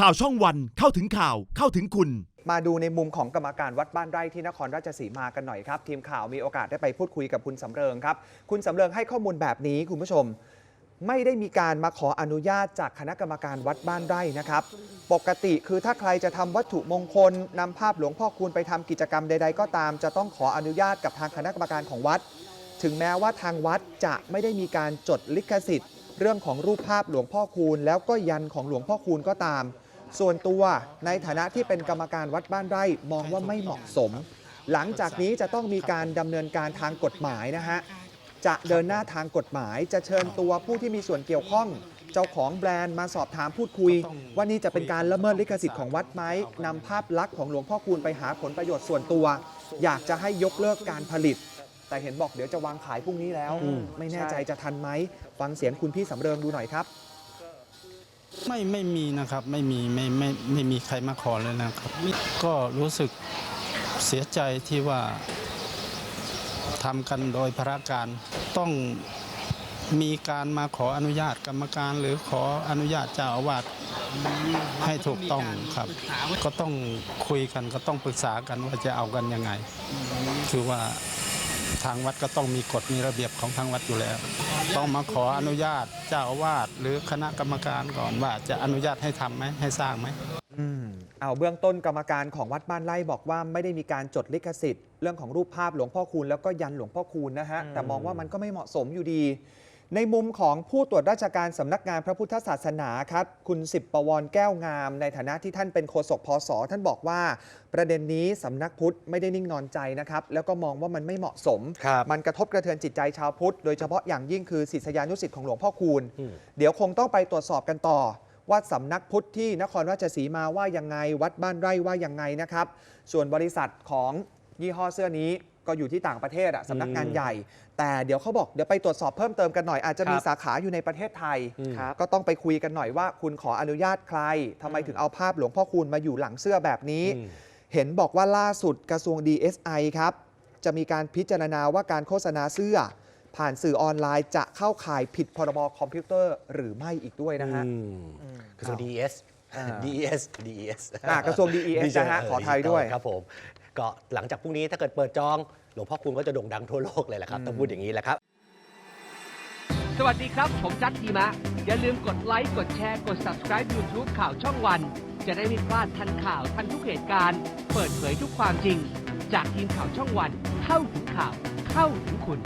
ข่าวช่องวันเข้าถึงข่าวเข้าถึงคุณ มาดูในมุมของกรรมการวัดบ้านไร่ที่นครราชสีมากันหน่อยครับ ทีมข่าวมีโอกาสได้ไปพูดคุยกับคุณสำเริงครับ คุณสำเริงให้ข้อมูลแบบนี้คุณผู้ชม ไม่ได้มีการมาขออนุญาตจากคณะกรรมการวัดบ้านไร่นะครับ ปกติคือถ้าใครจะทำวัตถุมงคลนำภาพหลวงพ่อคูณไปทำกิจกรรมใด ๆ ก็ตาม จะต้องขออนุญาตกับทางคณะกรรมการของวัด ถึงแม้ว่าทางวัดจะไม่ได้มีการจดลิขสิทธิ์ เรื่องของรูปภาพหลวงพ่อคูณ แล้วก็ยันของหลวงพ่อคูณก็ตาม ส่วนตัวในฐานะที่เป็นกรรมการวัดบ้านไร่มองว่าไม่เหมาะสม หลังจากนี้จะต้องมีการดำเนินการทางกฎหมายนะฮะ จะเดินหน้าทางกฎหมาย จะเชิญตัวผู้ที่มีส่วนเกี่ยวข้อง เจ้าของแบรนด์มาสอบถามพูดคุย ว่านี่จะเป็นการละเมิดลิขสิทธิ์ของวัดไหมนำภาพลักษณ์ของหลวงพ่อคูณไปหาผลประโยชน์ส่วนตัว อยากจะให้ยกเลิกการผลิต แต่เห็นบอกเดี๋ยวจะวางขายพรุ่งนี้แล้วอืมไม่แน่ใจจะทันไหมฟังเสียงคุณพี่สำเริงดูหน่อยครับ ไม่ไม่มีนะครับไม่มีไม่ไม่ไม่มีใครมาขอเลยนะครับ ก็รู้สึกเสียใจที่ว่าทำกันโดยพระการต้องมีการมาขออนุญาตกรรมการ หรือขออนุญาตเจ้าอาวาสให้ถูกต้องครับ ก็ต้องคุยกันก็ต้องปรึกษากันว่าจะเอากันยังไง คือว่าทางวัดก็ต้องมีกฎมีระเบียบของทางวัดอยู่แล้ว ต้องมาขออนุญาตเจ้าอาวาสหรือคณะกรรมการก่อนว่าจะอนุญาตให้ทำไหมให้สร้างไหมอืมเอาเบื้องต้นกรรมการของวัดบ้านไร่บอกว่าไม่ได้มีการจดลิขสิทธิ์ เรื่องของรูปภาพหลวงพ่อคูณแล้วก็ยันหลวงพ่อคูณนะฮะ แต่มองว่ามันก็ไม่เหมาะสมอยู่ดี ในมุมของผู้ตรวจราชการสำนักงานพระพุทธศาสนาครับ คุณสิบประวรแก้วงาม ในฐานะที่ท่านเป็นโฆษกพศท่านบอกว่า ประเด็นนี้สำนักพุทธไม่ได้นิ่งนอนใจนะครับ แล้วก็มองว่ามันไม่เหมาะสมครับมันกระทบกระเทือนจิตใจชาวพุทธ โดยเฉพาะอย่างยิ่งคือศิษยานุศิษย์ของหลวงพ่อคูณอืมเดี๋ยวคงต้องไปตรวจสอบกันต่อ ว่าสำนักพุทธที่นครราชสีมาว่ายังไง วัดบ้านไร่ว่ายังไงนะครับ ส่วนบริษัทของยี่ห้อเสื้อนี้ ก็อยู่ที่ต่างประเทศอะสำนักงานใหญ่ แต่เดี๋ยวเขาบอกเดี๋ยวไปตรวจสอบเพิ่มเติมกันหน่อยอาจจะมีครับสาขาอยู่ในประเทศไทยอืมก็ต้องไปคุยกันหน่อยว่า คุณขออนุญาตใครทำไมถึงเอาภาพหลวงพ่อคูณมาอยู่หลังเสื้อแบบนี้ อืม เห็นบอกว่าล่าสุดกระทรวง DSI ครับ จะมีการพิจารณาว่าการโฆษณาเสื้อ ผ่านสื่อออนไลน์จะเข้าข่ายผิดพรบคอมพิวเตอร์หรือไม่อีกด้วยนะฮะ อืมกระทรวง DES อ่า DES DES อ่ากระทรวง DES นะฮะขอไทยด้วย ครับผม ก็หลังจากพรุ่งนี้ถ้าเกิดเปิดจอง หลวงพ่อคุณก็จะโด่งดังทั่วโลกเลยแหละครับต้องพูดอย่างนี้แหละครับ สวัสดีครับ ผมจัดทีมะ อย่าลืมกดไลค์ กดแชร์ กด subscribe YouTube ข่าวช่องวัน จะได้ไม่พลาดทันข่าวทันทุกเหตุการณ์ เปิดเผยทุกความจริง จากทีมข่าวช่องวัน เข้าถึงข่าว เข้าถึงคุณ